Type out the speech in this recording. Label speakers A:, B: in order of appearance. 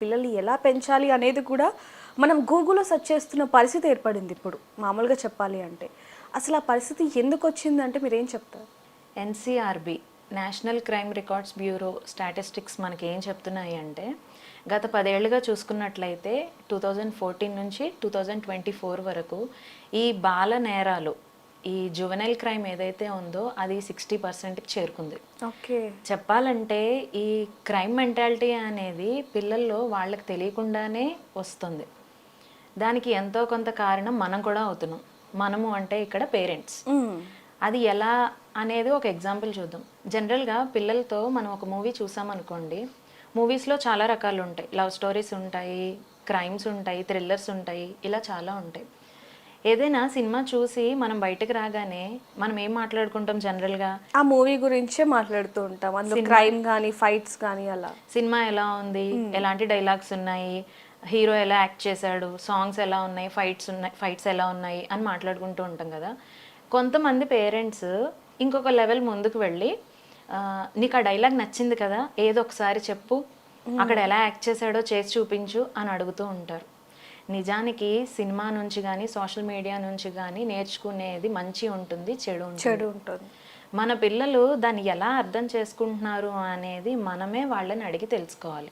A: పిల్లల్ని ఎలా పెంచాలి అనేది కూడా మనం గూగుల్లో సెర్చ్ చేస్తున్న పరిస్థితి ఏర్పడింది ఇప్పుడు మామూలుగా చెప్పాలి అంటే. అసలు ఆ పరిస్థితి ఎందుకు వచ్చిందంటే మీరేం చెప్తారు?
B: NCRB national crime records bureau statistics మనకి ఏం చెప్తున్నాయి అంటే గత పదేళ్ళుగా చూసుకున్నట్లయితే టూ థౌజండ్ ఫోర్టీన్ నుంచి టూ థౌజండ్ ట్వంటీ ఫోర్ వరకు ఈ బాల నేరాలు ఈ జువెనైల్ క్రైమ్ ఏదైతే ఉందో అది సిక్స్టీ పర్సెంట్కి చేరుకుంది.
A: ఓకే.
B: చెప్పాలంటే ఈ క్రైమ్ మెంటాలిటీ అనేది పిల్లల్లో వాళ్ళకి తెలియకుండానే వస్తుంది. దానికి ఎంతో కొంత కారణం మనం కూడా అవుతున్నాం. మనము అంటే ఇక్కడ పేరెంట్స్. అది ఎలా అనేది ఒక ఎగ్జాంపుల్ చూద్దాం. జనరల్గా పిల్లలతో మనం ఒక మూవీ చూసామనుకోండి మూవీస్లో చాలా రకాలు ఉంటాయి. లవ్ స్టోరీస్ ఉంటాయి క్రైమ్స్ ఉంటాయి థ్రిల్లర్స్ ఉంటాయి ఇలా చాలా ఉంటాయి. ఏదైనా సినిమా చూసి మనం బయటకు రాగానే మనం ఏం మాట్లాడుకుంటాం జనరల్గా?
A: ఆ మూవీ గురించే మాట్లాడుతూ ఉంటాం. అందులో క్రైమ్ కానీ ఫైట్స్ కానీ అలా.
B: సినిమా ఎలా ఉంది? ఎలాంటి డైలాగ్స్ ఉన్నాయి? హీరో ఎలా యాక్ట్ చేశాడు? సాంగ్స్ ఎలా ఉన్నాయి? ఫైట్స్ ఉన్నాయి ఫైట్స్ ఎలా ఉన్నాయి? అని మాట్లాడుకుంటూ ఉంటాం కదా. కొంతమంది పేరెంట్స్ ఇంకొక లెవెల్ ముందుకు వెళ్ళి నీకు ఆ డైలాగ్ నచ్చింది కదా ఏదో ఒకసారి చెప్పు. అక్కడ ఎలా యాక్ట్ చేశాడో చేసి చూపించు అని అడుగుతూ ఉంటారు. నిజానికి సినిమా నుంచి కానీ సోషల్ మీడియా నుంచి కానీ నేర్చుకునేది మంచి ఉంటుంది చెడు ఉంటుంది.
A: చెడు ఉంటుంది.
B: మన పిల్లలు దాన్ని ఎలా అర్థం చేసుకుంటున్నారు అనేది మనమే వాళ్ళని అడిగి తెలుసుకోవాలి.